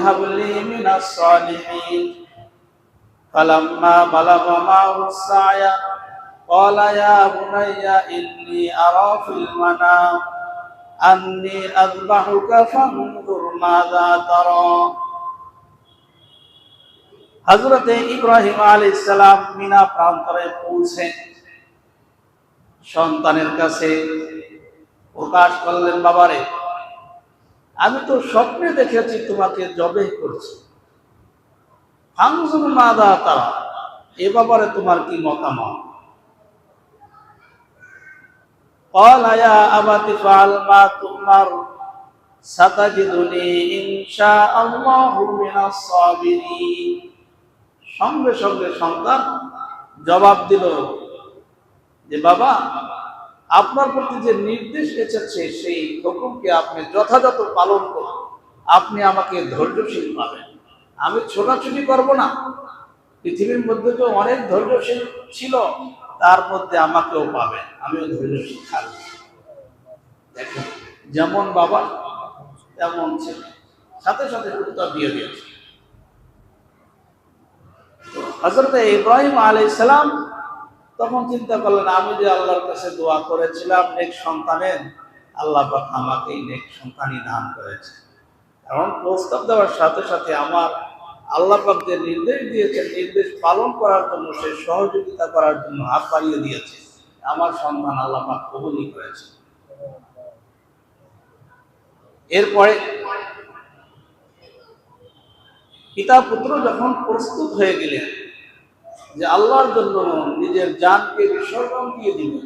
هب لي من الصالحين فلما بلغ معه السعي قال يا بني إني أرى في المنام أني أذبحك فانظر ماذا ترى হজরতে ইব্রাহিম আলী ইসলাম মিনা প্রান্তরে পৌঁছে সন্তানের কাছে প্রকাশ করলেন বাবারে আমি তো স্বপ্নে দেখেছি তোমাকে জবে করছি। এ ব্যাপারে তোমার কি মতামত? আবাতি ইনশা সঙ্গে সঙ্গে সন্তান জবাব দিল যে, বাবা আপনার প্রতি যে নির্দেশ এসেছে, সেই হুকুমকে আপনি যথাযথ পালন করুন। আপনি আমাকে ধৈর্যশীল পাবেন আমি ছোটাছুটি করব না। পৃথিবীর মধ্যে তো অনেক ধৈর্যশীল ছিল, তার মধ্যে আমাকেও পাবেন। আমিও ধৈর্যশীল থাকব। দেখেন, যেমন বাবা, তেমন ছেলে। সাথে সাথে উত্তর দিয়ে দিয়েছে। হজরত ইব্রাহিম আলাই সালাম তখন চিন্তা করলেন, আমি যে আল্লাহর কাছে দোয়া করেছিলাম নেক সন্তানের, আল্লাহ আমাকে নেক সন্তানই দান করেছে কারণ প্রস্তাব দেওয়ার সাথে সাথে আমার আল্লাহ যে নির্দেশ দিয়েছেন, নির্দেশ পালন করার জন্য, সে সহযোগিতা করার জন্য হাত বাড়িয়ে দিয়েছে। আমার সন্তান আল্লাহ কবুলই করেছে। এরপরে পিতা পুত্র যখন প্রস্তুত হয়ে গেলেন যে আল্লাহর জন্য নিজের জানকে বিসর্জন দিয়ে দিবেন।